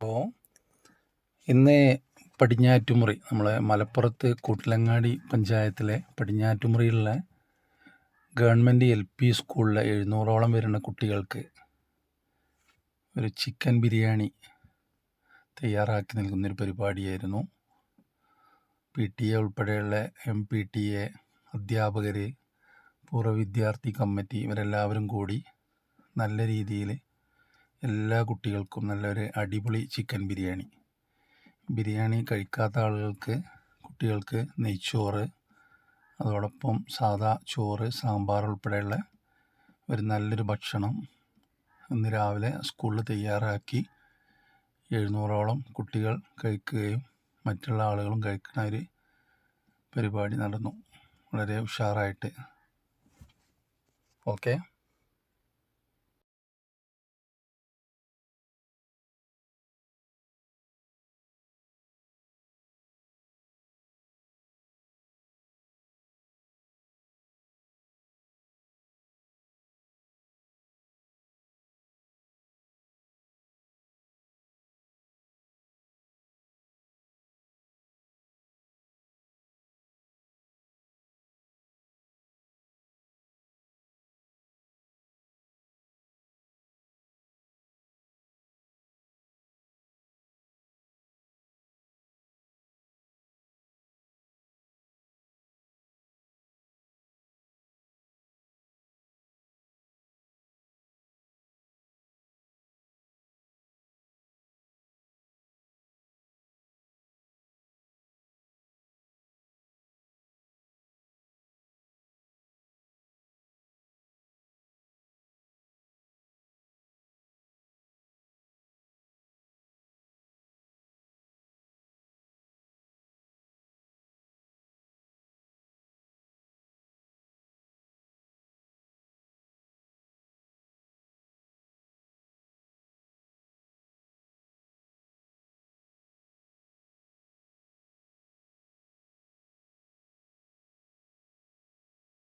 അപ്പോൾ ഇന്ന് പടിഞ്ഞാറ്റുമുറി നമ്മളെ മലപ്പുറത്ത് കൂട്ടിലങ്ങാടി പഞ്ചായത്തിലെ പടിഞ്ഞാറ്റുമുറിയിലുള്ള ഗവൺമെന്റ് എൽ പി സ്കൂളിലെ എഴുന്നൂറോളം വരുന്ന കുട്ടികൾക്ക് ഒരു ചിക്കൻ ബിരിയാണി തയ്യാറാക്കി നൽകുന്നൊരു പരിപാടിയായിരുന്നു. പി ടി എ ഉൾപ്പെടെയുള്ള എം പി ടി എ അധ്യാപകർ പൂർവ വിദ്യാർത്ഥി കമ്മിറ്റി ഇവരെല്ലാവരും കൂടി നല്ല രീതിയിൽ എല്ലാ കുട്ടികൾക്കും നല്ലൊരു അടിപൊളി ചിക്കൻ ബിരിയാണി. ബിരിയാണി കഴിക്കാത്ത ആളുകൾക്ക് കുട്ടികൾക്ക് നെയ്ച്ചോറ് അതോടൊപ്പം സാദാ ചോറ് സാമ്പാർ ഉൾപ്പെടെയുള്ള ഒരു നല്ലൊരു ഭക്ഷണം ഇന്ന് രാവിലെ സ്കൂളിൽ തയ്യാറാക്കി എഴുന്നൂറോളം കുട്ടികൾ കഴിക്കുകയും മറ്റുള്ള ആളുകളും കഴിക്കുന്ന ഒരു പരിപാടി നടന്നു. വളരെ ഉഷാറായിട്ട്. ഓക്കെ?